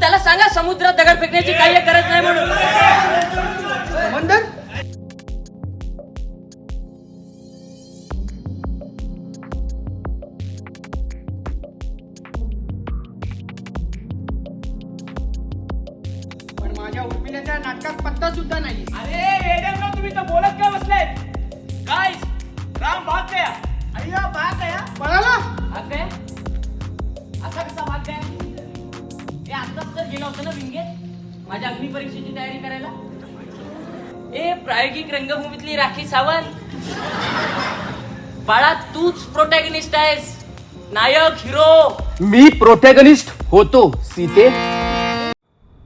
त्याला सांगा समुद्रात दगड फेकण्याची काही गरज नाही म्हणून. पण माझ्या उर्मिल्याच्या नाटकात पत्ता सुद्धा नाही अरे हे तर गेला होता ना विंगेत? माझ्या अग्नी परीक्षेची तयारी करायला? ए प्रायोगिक रंगभूमीतली राखी सावंत. बाळा तूच प्रोटॅगनिस्ट आहेस. नायक हिरो मी प्रोटॅगनिस्ट होतो सीते.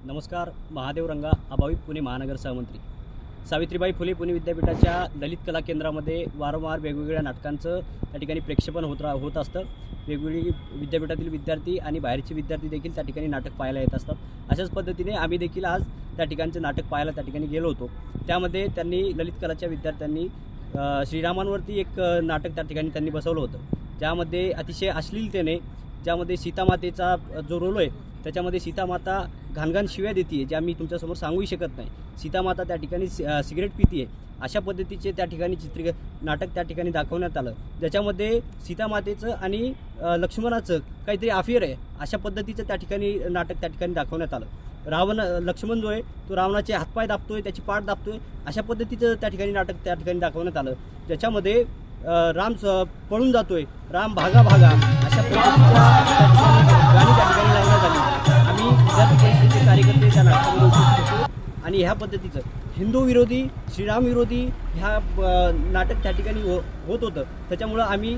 नमस्कार महादेव रंगा अभावित पुणे महानगर सहमंत्री सावित्रीबाई फुले पुणे विद्यापीठाच्या ललित कला केंद्रामध्ये वारंवार वेगवेगळ्या नाटकांचं त्या ठिकाणी प्रेक्षेपण होत रा होत असतं. वेगवेगळी विद्यापीठातील विद्यार्थी आणि बाहेरचे विद्यार्थी देखील त्या ठिकाणी नाटक पाहायला येत असतात. अशाच पद्धतीने आम्ही देखील आज त्या ठिकाणचं नाटक पाहायला त्या ठिकाणी गेलो होतो. त्यामध्ये त्यांनी ललित कलाच्या विद्यार्थ्यांनी श्रीरामांवरती एक नाटक त्या ठिकाणी त्यांनी बसवलं होतं. ज्यामध्ये अतिशय अश्लीलतेने ज्यामध्ये सीतामातेचा जो रोल आहे त्याच्यामध्ये सीतामाता घाणघाण शिव्या देते ज्या मी तुमच्यासमोर सांगूही शकत नाही. सीतामाता त्या ठिकाणी सिगरेट अ, सिगरेट अशा पद्धतीचे त्या ठिकाणी चित्र नाटक त्या ठिकाणी दाखवण्यात आलं. ज्याच्यामध्ये सीतामातेचं आणि लक्ष्मणाचं काहीतरी अफेअर आहे. अशा पद्धतीचं त्या ठिकाणी नाटक त्या ठिकाणी दाखवण्यात आलं. रावण लक्ष्मण जो आहे तो रावणाचे हातपाय दाबतोय त्याची पाठ दाबतोय. अशा पद्धतीचं त्या ठिकाणी नाटक त्या ठिकाणी दाखवण्यात आलं. ज्याच्यामध्ये राम स- पळून जातोय. राम भागा भागा. अशा पद्धतीचं आणि ह्या पद्धतीचं. हिंदू विरोधी श्रीराम विरोधी ह्या नाटक त्या ठिकाणी हो होत होतं. त्याच्यामुळं आम्ही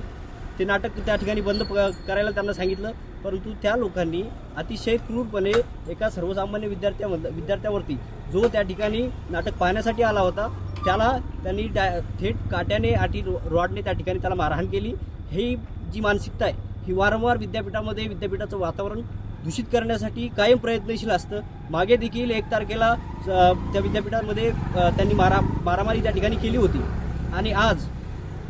ते नाटक त्या ठिकाणी बंद प- करायला त्यांना सांगितलं. परंतु त्या लोकांनी अतिशय क्रूरपणे एका सर्वसामान्य विद्यार्थ्यामध विद्यार्थ्यावरती जो त्या ठिकाणी नाटक पाहण्यासाठी आला होता त्याला त्यांनी त्या- थेट काट्याने आटी रॉडने त्या ठिकाणी त्याला मारहाण केली. ही जी मानसिकता आहे ही वारंवार विद्यापीठामध्ये विद्यापीठाचं वातावरण दूषित करण्यासाठी कायम प्रयत्नशील असतं. मागे देखील एक तारखेला त्या विद्यापीठामध्ये त्यांनी मारा मारामारी त्या ठिकाणी केली होती. आणि आज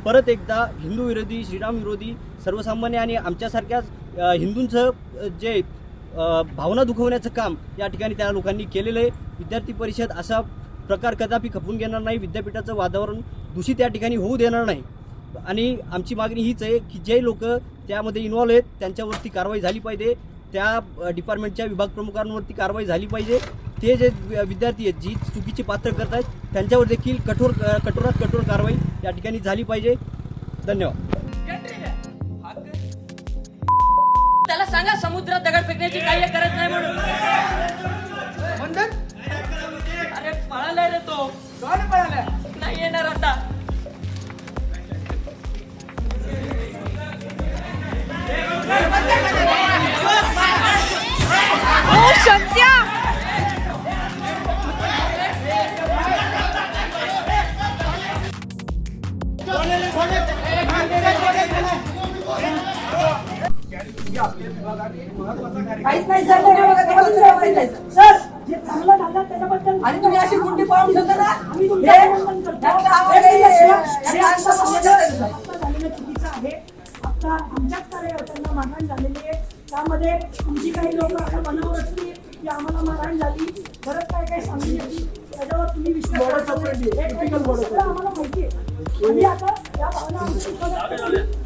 परत एकदा हिंदू विरोधी श्रीराम विरोधी सर्वसामान्य आणि आमच्यासारख्याच हिंदूंचं जे भावना दुखवण्याचं काम या ठिकाणी त्या लोकांनी केलेलं आहे. विद्यार्थी परिषद असा प्रकार कदापि खपून घेणार नाही. विद्यापीठाचं वातावरण दूषित या ठिकाणी होऊ देणार नाही. आणि आमची मागणी हीच आहे की जे लोक त्यामध्ये इन्व्हॉल्व आहेत त्यांच्यावरती कारवाई झाली पाहिजे. त्या डिपार्टमेंटच्या विभाग प्रमुखांवरती कारवाई झाली पाहिजे. ते जे विद्यार्थी आहेत जी चुकीचे पात्र करत आहेत त्यांच्यावर देखील कठोर कठोरात कठोर कारवाई या ठिकाणी झाली पाहिजे. धन्यवाद. त्याला सांगा समुद्रात दगड फेकण्याची काही करत नाही म्हणून. काहीच नाही सर नाही बघा, तेव्हा दुसऱ्या काहीच नाही. सर जे चांगलं झालं त्याच्याबद्दल आणि तुम्ही अशी गुंडी पाळून ठेवता ना आम्ही तुमचं अभिनंदन करतो. हे आमचं समाजात आहे, सर. आता झालेलं चुकीचं आहे आता आमच्याच कार्यकर्त्यांना मारहाण झालेली आहे त्यामध्ये तुमची काही लोक असं बनावर असली की आम्हाला मारहाण झाली परत काय काय सांगितली त्याच्यावर तुम्ही विश्वास आम्हाला माहिती आहे आता या भावना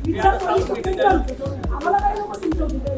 विचार आम्हाला काय नको तुमच्या